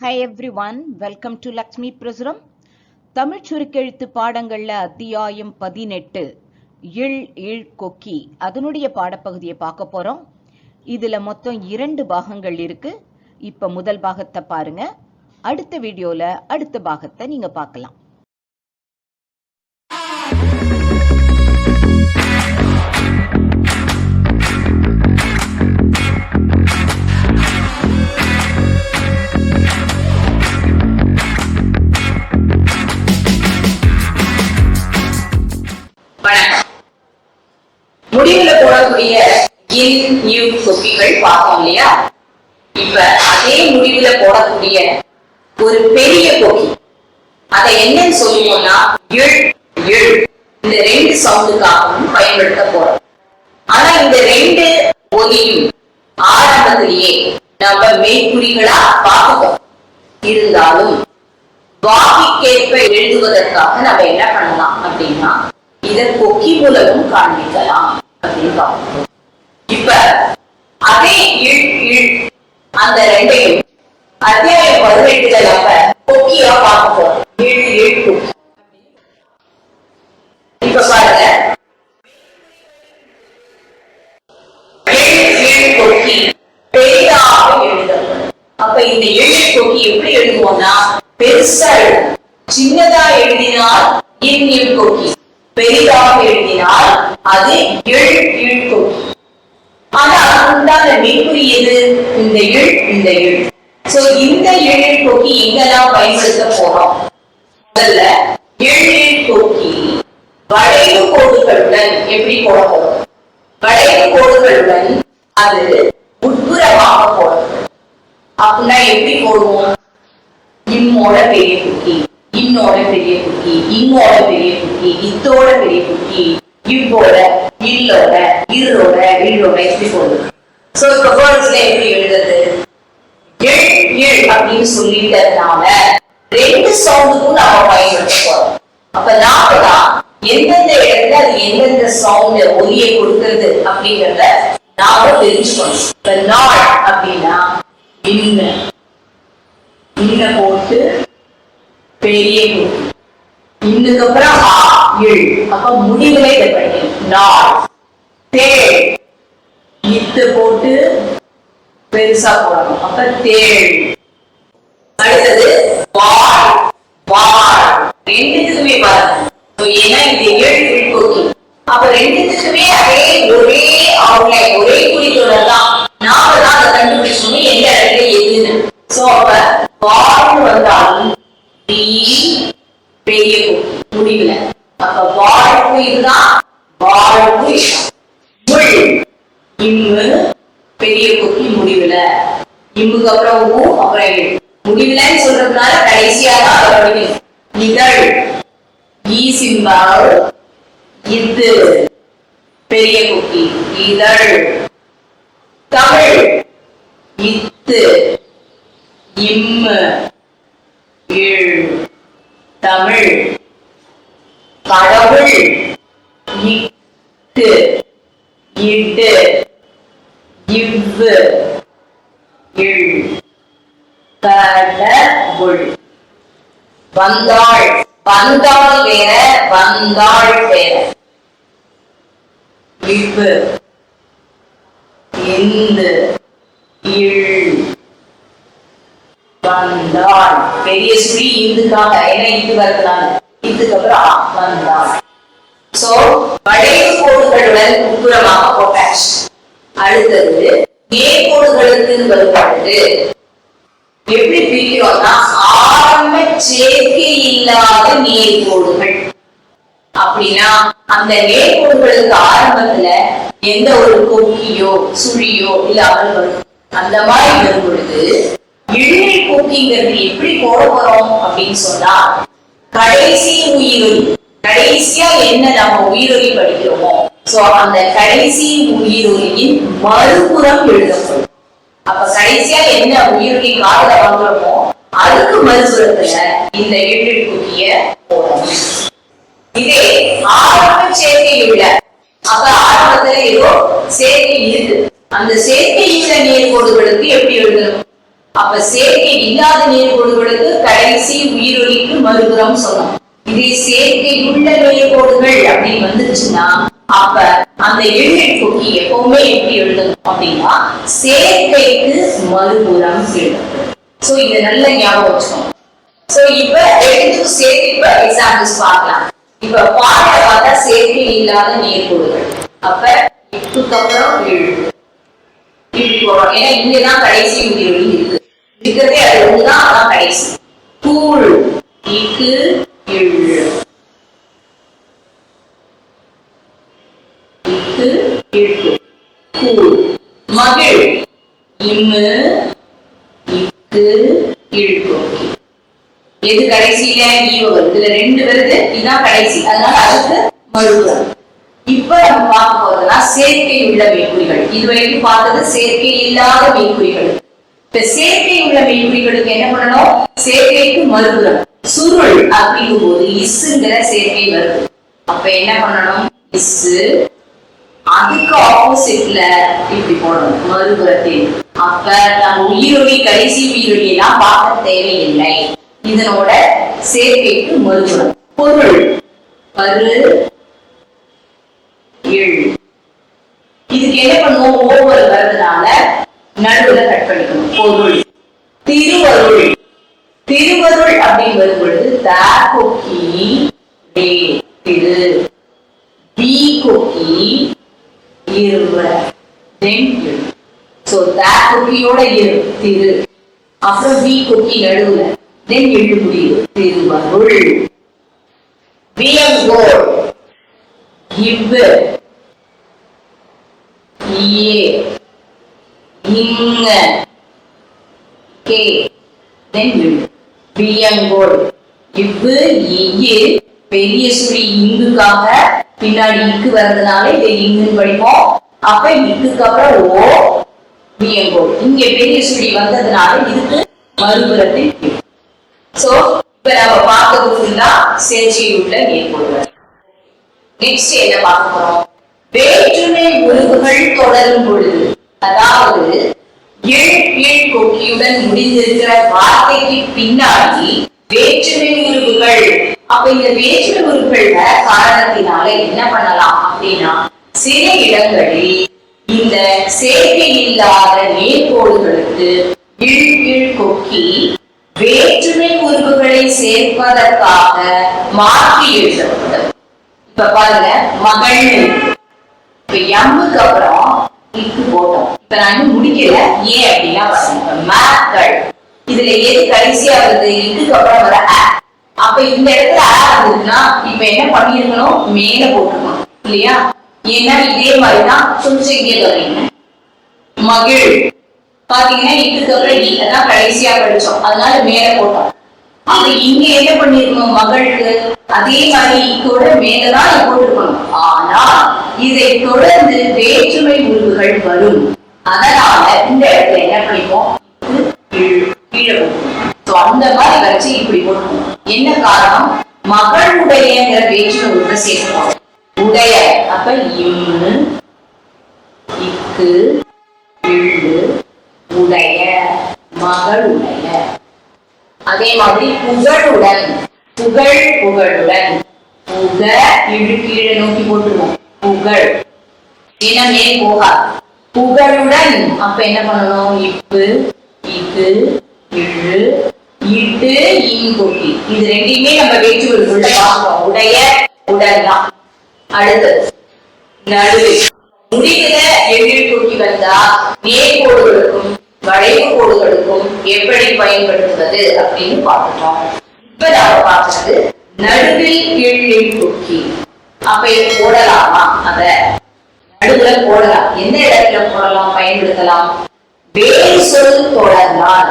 Hi everyone welcome to Lakshmi பிரசுரம் Tamil சுருக்கெழுத்து பாடங்கள்ல அத்தியாயம் பதினெட்டு இள் இழ் கொக்கி. அதனுடைய பாடப்பகுதியை பார்க்க போறோம். இதுல மொத்தம் இரண்டு பாகங்கள் இருக்கு. இப்ப முதல் பாகத்தை பாருங்க. அடுத்த வீடியோல அடுத்த பாகத்தை நீங்க பார்க்கலாம். முடிவுல போடக்கூடிய இன் யூ கொக்கிகள் பார்த்தோம் இல்லையா? இப்ப அதே முடிவுல போடக்கூடிய ஒரு பெரிய கொக்கி அதை என்னன்னு சொல்லுவோம்னா இழ் இழ் இந்த ரெண்டு சவுண்டுக்காகவும் பயன்படுத்த போறோம். ஆனா இந்த ரெண்டு ஒலியும் ஆரம்பத்திலேயே நம்ம மெய்க்குறிகளா பார்ப்போம் இருந்தாலும் வாக்கிக்கேற்ப எழுதுவதற்காக நம்ம என்ன பண்ணலாம் அப்படின்னா இதை கொக்கி மூலமும் காண்பிக்கலாம். இப்ப அதே அந்த ரெண்டையும் அத்தியாயம் பதினெட்டுல நம்ம கொக்கியா பார்க்க போறோம் ஏழு ஏழு இப்ப பாருங்க. அப்ப இந்த எழு கொக்கி எப்படி எழுதுவோம்னா பெருசா எழுதும் சின்னதா எழுதினால் இன் இழ் கொக்கி பெரிதாக எழுதினால் அது இழ் இழுக்கும். ஆனால் உண்டான மெய்குறி எது? இந்த எழு இந்த இழ் சோ இந்த எழில் கொக்கி எங்கெல்லாம் பயன்படுத்த போறோம்? முதல்ல எழில் இழ் கொக்கி. வளைவு கோடுகளுடன் எப்படி போடப்படும்? வளைவு கோடுகளுடன் அது உட்புறமாக போடணும் அப்படின்னா எப்படி போடுவோம்? இம்மோட பெரிய குக்கி. இன்னோட பெரிய குக்கி இம்மோட பெரிய குக்கி இத்தோட பெரிய குக்கி இவ்வோட இல்லோட இருளோட இள்ளோட எப்படி போடுது சோ இப்ப வேர்ட்ஸ்ல எப்படி எழுதுறது? எள் எள் அப்படின்னு சொல்லிட்டதுனால ரெண்டு சவுண்டுக்கும் நாம பயன்படுத்த போறோம். அப்ப நாம எந்தெந்த இடத்துல அது எந்தெந்த சவுண்ட் ஒலியை கொடுக்கறது அப்படிங்கறத நாம தெரிஞ்சுக்கணும். இப்ப நாள் அப்படின்னா இன்ன இன்ன போட்டு பெரிய குட்டி இன்னுக்கு அப்புறம் ஆ இழ். அப்ப முடிவுல இதை படிக்கணும் நாள். தேள். இத்து போட்டு பெருசா போடணும். அப்ப தேள். அடுத்தது வாள் வாள் ரெண்டுத்துக்குமே பாருங்க ஏன்னா இது ஏழு கொக்கி அப்ப ரெண்டுத்துக்குமே அதே ஒரே அவுட்லைன் ஒரே குறித்தொடர் தான் நாம தான் அதை கண்டுபிடிச்சோம் எந்த இடத்துல எதுன்னு சோ அப்ப வாள் வந்தாலும் தீ பெரிய கொக்கி முடிவுல அப்ப வாழ்வு இதுதான். வாழ்வு இதுதான். இம்மு பெரிய கொக்கி முடிவுல. இம்முக்கு அப்புறம் ஊ அப்புறம் இழ் முடிவுலன்னு சொல்றதுனால கடைசியா தான் அதை இதழ் ஈ சிம்பால் இது பெரிய கொக்கி இதழ். தமிழ். இத்து. இம்மு. இழ் தமிழ். கடவுள் இட்டு இட்டு இவ்வு இழ் கடவுள் வந்தாள் வந்தாள் வேற வந்தாள் வேற இவ்வு இந்து இழ் வந்தாள். பெரிய சுழி இந்துக்காக ஏன்னா இந்து வரதுனால இதுக்கப்புறம் அப்புறம் ஆ, சோ வளைவு கோடுகளுடன் உட்புறமாக போட்டாச்சு அடுத்தது நேர்கோடுகளுக்கு வரும்பொழுது எப்படி பிரிக்கிறோம்னா ஆரம்ப சேர்க்கை இல்லாத நேர்கோடுகள் அப்படின்னா அந்த நேர்கோடுகளுக்கு ஆரம்பத்துல எந்த ஒரு கொக்கியோ சுழியோ இல்லாமல் வரும். அந்த மாதிரி வரும் பொழுது இழுநீர் கொக்கிங்கிறது எப்படி போட போறோம் அப்படின்னு சொன்னா கடைசி உயிரொலி கடைசியா என்ன நம்ம உயிரொலி படிக்கிறோமோ சோ அந்த கடைசி உயிரொலியின் மறுபுறம் எழுதப்படும். அப்ப கடைசியா என்ன உயிரொலி காதல வாங்குறோமோ அதுக்கு மறுபுறத்துல இந்த இழில் குட்டிய போடணும். இதே ஆரம்ப சேர்க்கை உள்ள அப்ப ஆரம்பத்துல ஏதோ சேர்க்கை இருக்கு. அந்த சேர்க்கை உள்ள நேர்கோடுகளுக்கு எப்படி எழுதணும்? அப்ப சேர்க்கை இல்லாத நேர்கோடுகளுக்கு கடைசி உயிரொலிக்கு மறுபுறம் சொன்னோம். இதே சேர்க்கை உள்ள நேர்கோடுகள் அப்படின்னு வந்துருச்சுன்னா அப்ப அந்த எழுநெட் கொக்கி எப்பவுமே எப்படி எழுதணும் அப்படின்னா சேர்க்கைக்கு மறுபுறம் எழுதணும் சோ இதை நல்ல ஞாபகம் வச்சுக்கணும் சோ இப்ப எழுத்து சேர்த்து இப்ப எக்ஸாம்பிள்ஸ் பார்க்கலாம். இப்ப பாட்ட பார்த்தா சேர்க்கை இல்லாத நேர்கோடுகள் அப்ப இப்புக்கு அப்புறம் எழுது ஏன்னா இங்கதான் கடைசி உயிர் இக்கு இழு இக்கு கூழ் மகிழ் இம்மு. இக்கு. எது கடைசியில? ஈவ வருது இதுல ரெண்டு வருது. இதுதான் கடைசி. அதனால அதுக்கு மறுபுறம். இப்ப நம்ம பார்க்க போறதுன்னா சேர்க்கை உள்ள மெய்க்குறிகள். இதுவரைக்கும் பார்த்தது சேர்க்கை இல்லாத மெய்க்குறிகள். இப்ப சேர்க்கை உள்ள மெய்க்குறிகளுக்கு என்ன பண்ணணும்? சேர்க்கைக்கு மறுபுறம். சுருள் அப்படிங்கும் போது இஸ்ஸுங்கிற சேர்க்கை வருது அப்ப என்ன பண்ணணும்? இஸ்ஸு. அதுக்கு ஆப்போசிட்ல இப்படி போடணும். மறுபுறத்தில். அப்ப நம்ம உயிரொலி கடைசி உயிரொலி எல்லாம் பார்க்க தேவையில்லை. இதனோட சேர்க்கைக்கு மறுபுறம். பொருள். பரு. இதுக்கு என்ன பண்ணுவோம்? ஓவர் வர்றதுனால நடுவில் கட் பண்ணிக்கணும். பொருள். திருவருள். திருவருள் அப்படின்னு வரும் பொழுது த கொக்கி திரு. பி கொக்கி இருவ தென் சோ த கொக்கியோட இரு திரு. அப்புறம் பி கொக்கி நடுவுல தென் எழு முடியும் திருவருள். வியங்கோள் இவ்வு. இயே இங்க. கே தென் விழு வியங்கோள் இவ்வு இயு பெரிய சுழி இங்குக்காக பின்னாடி இக்கு வர்றதுனால இதை இங்குன்னு படிப்போம். அப்ப இக்குக்கு அப்புறம் ஓ வியங்கோள் இங்க பெரிய சுழி வந்ததுனால இதுக்கு மறுபுறத்தில் சோ இப்ப நம்ம பார்க்கறது ஃபுல்லா சேர்ச்சியில் உள்ள நேர்கோடுகள் நெக்ஸ்ட் என்ன பார்க்க போறோம்? வேற்றுமை உருவுகள் தொடரும் பொழுது அதாவது எள் எள் கொக்கியுடன் முடிந்திருக்கிற வார்த்தைக்கு பின்னாடி வேற்றுமை உருவுகள். அப்ப இந்த வேற்றுமை உருவுகள்ல காரணத்தினால என்ன பண்ணலாம் அப்படின்னா சில இடங்களில் இந்த சேர்க்கை இல்லாத நேர்கோடுகளுக்கு இழ் இழ் கொக்கி வேற்றுமை உருவுகளை சேர்ப்பதற்காக மாற்றி எழுதப்படும். இப்ப பாருங்க மகள் இப்ப எம்முக்கு அப்புறம் இட்டு போட்டோம். இப்ப நான் முடிக்கல. ஏ அப்படின்னா பாருங்க இப்ப இதுல எது கடைசியா வருது? இக்குக்கு அப்புறம் வர அ. அப்ப இந்த இடத்துல ஆ வந்ததுன்னா இப்ப என்ன பண்ணிருக்கணும் மேல போட்டுக்கணும் இல்லையா? ஏன்னா இதே மாதிரிதான் கொஞ்சம் இங்கே வரீங்க மகிழ். பாத்தீங்கன்னா இதுக்கு அப்புறம் இ கடைசியா படிச்சோம். அதனால மேல போட்டோம். அப்ப இங்க என்ன பண்ணிருக்கணும்? மகளுக்கு. அதே மாதிரி கூட மேலதான் போட்டிருக்கணும். ஆனா இதை தொடர்ந்து வேற்றுமை உருவுகள் வரும். அதனால இந்த இடத்துல என்ன பண்ணிப்போம்? அந்த மாதிரி வச்சு இப்படி போட்டுக்கணும் என்ன காரணம்? மகளுடையங்கிற வேற்றுமை உருவை சேர்க்கணும் உடைய அப்ப இம்மு இக்கு இழு உடைய மகளுடைய. அதே மாதிரி புகழுடன் புகழ் புகழுடன் புக இழு கீழே நோக்கி போட்டுருவோம். புகழ். இனமே போகா. புகழுடன். அப்ப என்ன பண்ணணும்? இப்பு இக்கு இழு இட்டு இன்கொட்டி இது ரெண்டையுமே நம்ம வேற்று பார்க்கிறோம் உடைய உடல் தான் அடுத்தது நடுவு. முடிவுல எழில் கொட்டி வந்தா நேர்கோடுகளுக்கும் வளைவு கோடுகளுக்கும் எப்படி பயன்படுத்துவது அப்படின்னு பார்த்துட்டோம். இப்ப நாம பார்க்கறது நடுவில் எழில் கொட்டி. அப்ப இது போடலாமா? அத நடுவுல போடலாம். எந்த இடத்துல போடலாம்? பயன்படுத்தலாம். வேறு சொல் தொடர்ந்தால்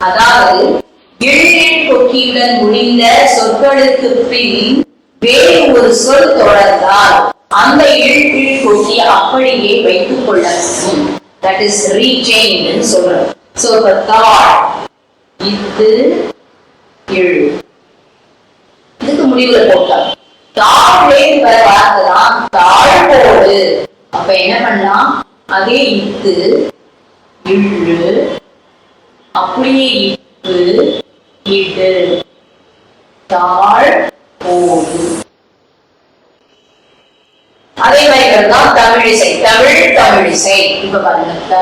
அதாவது எழில் கொக்கியுடன் முடிந்த சொற்களுக்கு பின் வேறு ஒரு சொல் தொடர்ந்தால் அந்த இழுக்கிழ் கொக்கி அப்படியே வைத்துக் கொள்ள வேண்டும். தட் இஸ் ரீசெயின் சொல்றோம். சோ தாட் இது இழு இதுக்கு முடிவுல போட்டோம் தாழ்வே வர வார்த்தை தான் தாழ்வோடு அப்ப என்ன பண்ணலாம்? அதே இத்து இழு. அப்படியே இப்பு இடு. தாழ் போடு. அதே மாதிரி தான் தமிழிசை தமிழ் தமிழிசை இப்ப பாருங்க.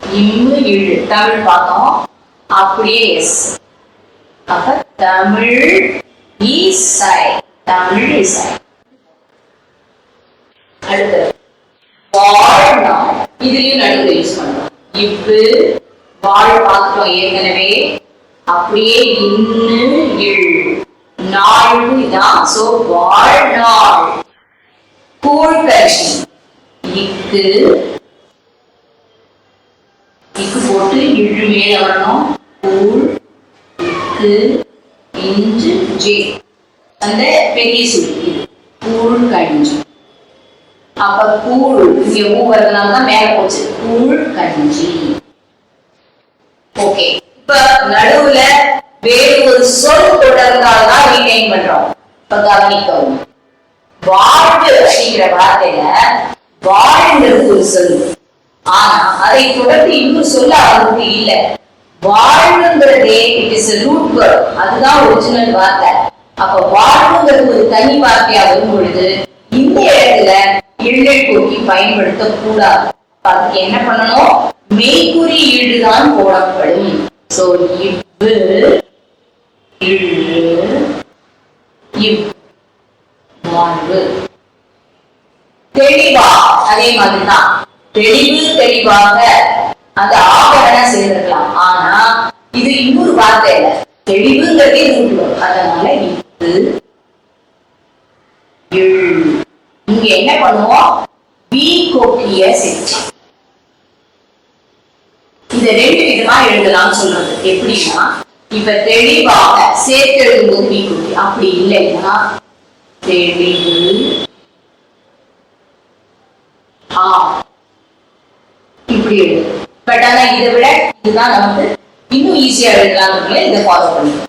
இம்மு இழு. தமிழ் பார்த்தோம். அப்படியே எஸ். அப்ப தமிழ் இசை தமிழ் இசை அடுத்தது. வாழ்நாள். இதுலயும் நடுவில் யூஸ் பண்றோம் இவ்வு வாழ் ஏற்கனவே. அப்படியே இன்னு இழ். நாள் இதான். சோ வாழ்நாள். கூழ்கட்சி இக்கு இக்கு போட்டு இழு மேல வரணும். கூழ் இக்கு இன்று ஜே அந்த பெரிய சுருக்கி கூழ் கஞ்சி அப்ப கூழ் இங்க ஊ வரதுனால தான் மேல போச்சு கூழ் கஞ்சி ஓகே இப்ப நடுவுல வேறு ஒரு சொல் தொடர்ந்தால்தான் ரீடைன் பண்றோம் இப்ப கவனிக்கவும் வாழ்வு அப்படிங்கிற வார்த்தையில வாழ்ங்கிறது ஒரு சொல் ஆனா அதை தொடர்ந்து இன்னும் சொல்ல அவருக்கு இல்லை வாழ்வுங்கிறதே இட் இஸ் ரூட் வேர்ட் அதுதான் ஒரிஜினல் வார்த்தை. அப்ப வாழ்வுங்கிறது ஒரு தனி வார்த்தையா வரும் பொழுது இந்த இடத்துல இள்ளை போக்கி பயன்படுத்த கூடாது அதுக்கு என்ன பண்ணணும்? மெய்குறி ஈடுதான் போடப்படும். சோ இவ்வு இவ் வாழ்வு. தெளிவா அதே மாதிரிதான். தெளிவு தெளிவாக அந்த ஆபரண சேர்ந்திருக்கலாம். வார்த்தை இல்ல தெளிவுங்கிறதே ரூட் அதனால இது இங்க என்ன பண்ணுவோம்? வி கொக்கிய செஞ்சு இந்த ரெண்டு விதமா எழுதலாம் சொல்றது. எப்படின்னா இப்ப தெளிவாக சேர்த்து எழுதும்போது வி கொக்கி அப்படி இல்லைன்னா தெளிவு ஆ. இப்படி எழுது பட் ஆனா இதை விட இதுதான் நமக்கு இன்னும் ஈஸியா எழுதலாம்னு இதை ஃபாலோ பண்ணுங்க